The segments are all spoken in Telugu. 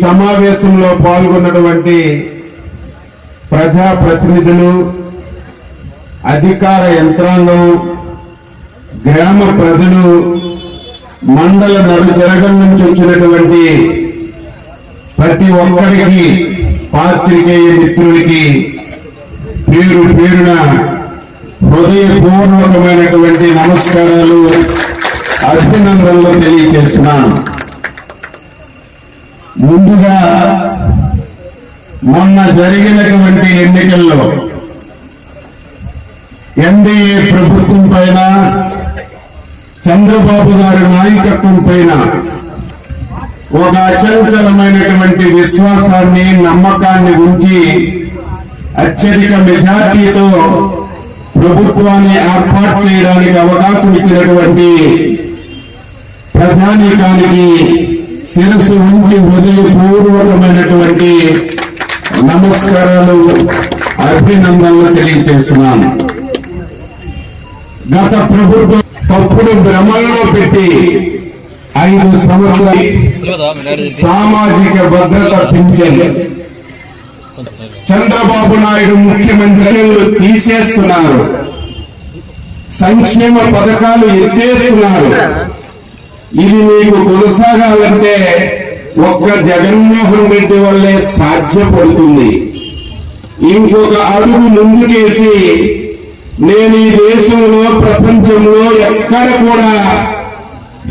సమావేశంలో పాల్గొన్నటువంటి ప్రజాప్రతినిధులు అధికార యంత్రాంగం గ్రామ ప్రజలు మండల నడు నుంచి వచ్చినటువంటి ప్రతి ఒక్కరికి పాత్రికేయ మిత్రులకి పేరు పేరున హృదయపూర్వకమైనటువంటి నమస్కారాలు అభినందనలు తెలియజేస్తున్నాను ముందుగా మొన్న జరిగినటువంటి ఎన్నికల్లో ఎన్డీఏ ప్రభుత్వం పైన చంద్రబాబు గారి నాయకత్వం పైన ఒక అచంచలమైనటువంటి విశ్వాసాన్ని నమ్మకాన్ని ఉంచి అత్యధిక మెజార్టీతో ప్రభుత్వాన్ని ఏర్పాటు చేయడానికి అవకాశం ఇచ్చినటువంటి ప్రజానీకానికి శిరస్సు ఉంచి హృదయపూర్వకమైనటువంటి నమస్కారాలు అభినందనలు తెలియజేస్తున్నాను. గత ప్రభుత్వం తప్పుడు భ్రమల్లో పెట్టి ఐదు సంవత్సరాలు సామాజిక భద్రత పింఛన్ చంద్రబాబు నాయుడు ముఖ్యమంత్రి తీసేస్తున్నారు. సంక్షేమ పథకాలు ఎత్తేస్తున్నారు. ఇది మీకు కొనసాగాలంటే ఒక్క జగన్మోహన్ రెడ్డి వల్లే సాధ్యపడుతుంది. ఇంకొక అడుగు ముందుకేసి నేను ఈ దేశంలో ప్రపంచంలో ఎక్కడ కూడా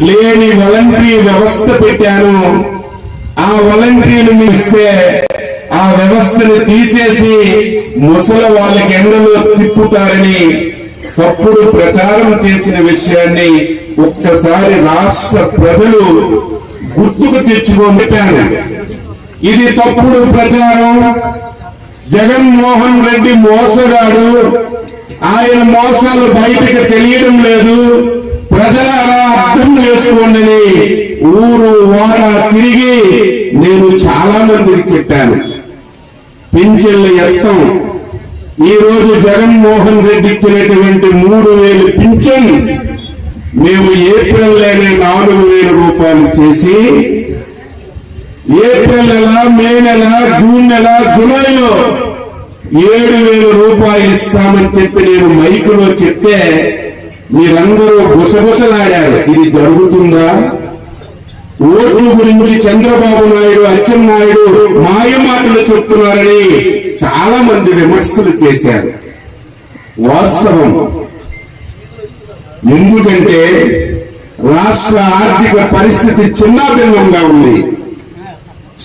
లేని వాలంటరీ వ్యవస్థ పెట్టాను. ఆ వాలంటీర్లు ఇస్తే ఆ వ్యవస్థను తీసేసి ముసలి వాళ్ళకి ఎండలో తిప్పుతారని తప్పుడు ప్రచారం చేసిన విషయాన్ని ఒక్కసారి రాష్ట్ర ప్రజలు గుర్తుకు తెచ్చుకోబెట్టారు ఇది తప్పుడు ప్రచారం. జగన్మోహన్ రెడ్డి మోసగాడు. ఆయన మోసాలు బయటకు తెలియడం లేదు. ప్రజలారా అర్థం చేసుకోండి ఊరు వాడ తిరిగి నేను చాలా మందికి చెప్పాను. పింఛన్ల ఎత్తం. ఈ రోజు జగన్మోహన్ రెడ్డి ఇచ్చినటువంటి మూడు వేలు పింఛన్ మేము ఏప్రిల్లోనే నాలుగు వేల రూపాయలు చేసి ఏప్రిల్ నెల మే నెల జూన్ నెల జూలైలో ఏడు వేల రూపాయలు ఇస్తామని చెప్పి నేను మైకులో చెప్తే మీరందరూ గుసగుసలాడారు. ఇది జరుగుతుందా? ఓట్ల గురించి చంద్రబాబు నాయుడు అచ్చెన్నాయుడు మాయమాటలు చెప్తున్నారని చాలా మంది విమర్శలు చేశారు. వాస్తవం. ఎందుకంటే రాష్ట్ర ఆర్థిక పరిస్థితి చిన్నాభిన్నంగా ఉంది.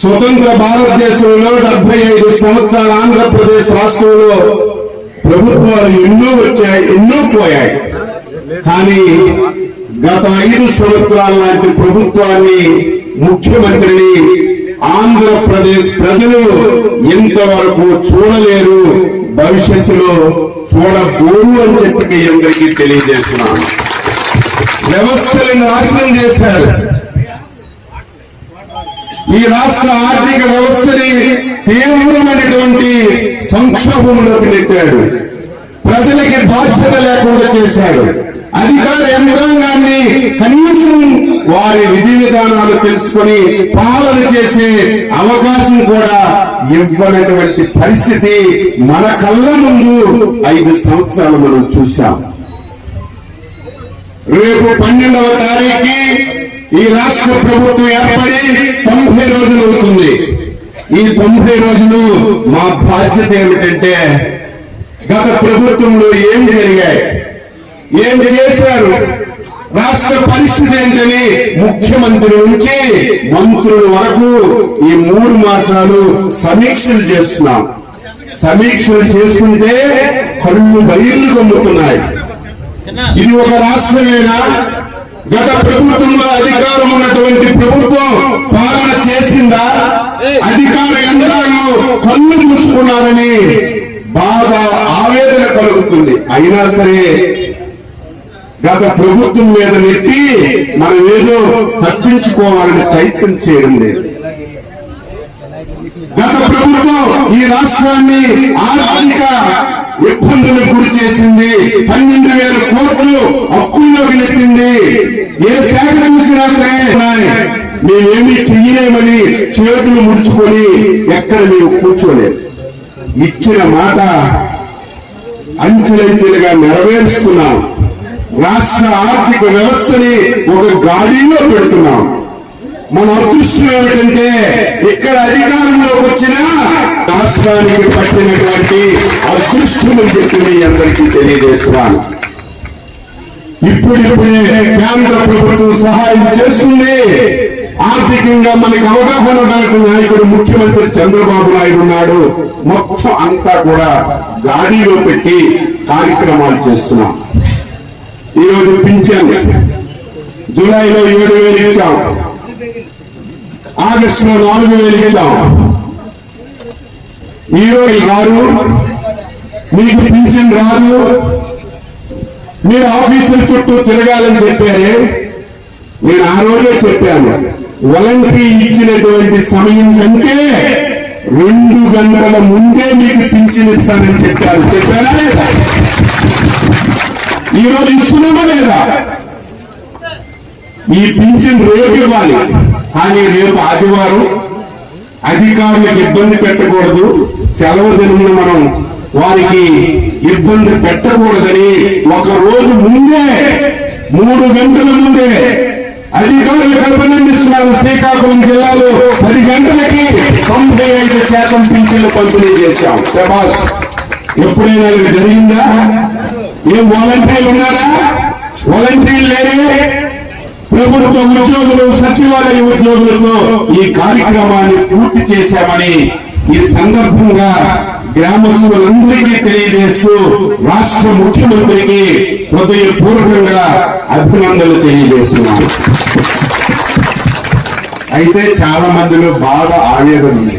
స్వతంత్ర భారతదేశంలో డెబ్బై ఐదు సంవత్సరాల ఆంధ్రప్రదేశ్ రాష్ట్రంలో ప్రభుత్వాలు ఎన్నో వచ్చాయి ఎన్నో పోయాయి. కానీ గత ఐదు సంవత్సరాల లాంటి ప్రభుత్వాన్ని ముఖ్యమంత్రిని ఆంధ్రప్రదేశ్ ప్రజలు ఇంతవరకు చూడలేరు. భవిష్యత్తులో చూడబోరు అని చెప్పి మీ అందరికీ తెలియజేస్తున్నాను. వ్యవస్థలను నాశనం చేశారు. ఈ రాష్ట్ర ఆర్థిక వ్యవస్థని తీవ్రమైనటువంటి సంక్షోభంలోకి నెట్టాడు ప్రజలకి బాధ్యత లేకుండా చేశాడు అధికార యంత్రాంగాన్ని కనీసం వారి విధి విధానాలు తెలుసుకొని పాలన చేసే అవకాశం కూడా ఇవ్వనటువంటి పరిస్థితి మన కళ్ళ ముందు ఐదు సంవత్సరాలు మనం చూశాం. రేపు పన్నెండవ తారీఖుకి ఈ రాష్ట్ర ప్రభుత్వం ఏర్పడి తొంభై రోజులు అవుతుంది. ఈ తొంభై రోజులు మా బాధ్యత ఏమిటంటే గత ప్రభుత్వంలో ఏం జరిగాయి? ఏం చేశారు? రాష్ట్ర పరిస్థితి ఏంటని ముఖ్యమంత్రి నుంచి మంత్రుల వరకు ఈ మూడు మాసాలు సమీక్షలు చేస్తున్నాం. సమీక్షలు చేస్తుంటే కళ్ళు బయలు కమ్ముతున్నాయి. ఇది ఒక రాష్ట్రమేనా? గత ప్రభుత్వంలో అధికారం ఉన్నటువంటి ప్రభుత్వం పాలన చేసిందా? అధికార యంత్రాంగం కళ్ళు మూసుకున్నారని బాగా ఆవేదన కలుగుతుంది. అయినా సరే గత ప్రభుత్వం మీద నెట్టి మనం ఏదో తప్పించుకోవాలని ప్రయత్నం చేయడం లేదు. గత ప్రభుత్వం ఈ రాష్ట్రాన్ని ఆర్థిక ఇబ్బందులకు గురి చేసింది. పన్నెండు వేల కోట్లు అప్పుల్లోకి నెట్టింది ఏ శాఖ చూసినా సరే మేమేమి చెయ్యలేమని చేతులు ముడుచుకొని ఎక్కడ మీరు కూర్చోలేదు. ఇచ్చిన మాట అంచెలంచెలుగా నెరవేరుస్తున్నాం. రాష్ట్ర ఆర్థిక వ్యవస్థని ఒక గాడిలో పెడుతున్నాం. మన అదృష్టం ఏమిటంటే ఇక్కడ అధికారంలోకి వచ్చిన రాష్ట్రానికి పట్టినటువంటి అదృష్టం అని చెప్పి మీ అందరికీ తెలియజేస్తున్నాను. ఇప్పుడిప్పుడే కేంద్ర ప్రభుత్వం సహాయం చేస్తుంది. ఆర్థికంగా మనకి అవగాహన ఉన్నటువంటి నాయకుడు ముఖ్యమంత్రి చంద్రబాబు నాయుడు ఉన్నాడు. మొత్తం అంతా కూడా గాడిలో పెట్టి కార్యక్రమాలు చేస్తున్నాం. ఈరోజు పింఛన్. జూలైలో ఏడు వేలు ఇచ్చాం. ఆగస్టులో నాలుగు వేలు ఇచ్చాం. ఈరోజు రారు. మీకు పింఛన్ రాదు. మీరు ఆఫీసుల చుట్టూ తిరగాలని చెప్పారే. నేను ఆ రోజే చెప్పాను. వాలంటరీ ఇచ్చినటువంటి సమయం కంటే రెండు గంటల ముందే మీకు పింఛన్ ఇస్తానని చెప్పాను చెప్పారా లేదా? ఈ రోజు ఇస్తున్నామా లేదా? ఈ పింఛన్ రేపు ఇవ్వాలి. కానీ రేపు ఆదివారం అధికారులకు ఇబ్బంది పెట్టకూడదు. సెలవు దినంలో మనం వారికి ఇబ్బంది పెట్టకూడదని ఒక రోజు ముందే మూడు గంటల ముందే అధికారులు కల్పనందిస్తున్నారు శ్రీకాకుళం జిల్లాలో పది గంటలకి తొంభై ఐదు శాతం పింఛన్లు పంపిణీ చేశాం. శబాష్ ఎప్పుడైనా జరిగిందా? ఏం వాలంటీర్లు ఉన్నారా? వాలంటీర్లు లేరే? ప్రభుత్వ ఉద్యోగులు సచివాలయ ఉద్యోగులతో ఈ కార్యక్రమాన్ని పూర్తి చేశామని ఈ సందర్భంగా గ్రామస్తులందరికీ తెలియజేస్తూ రాష్ట్ర ముఖ్యమంత్రికి హృదయపూర్వకంగా అభినందనలు తెలియజేస్తున్నాను. అయితే చాలా మందిలో బాధ ఆవేదన ఉంది.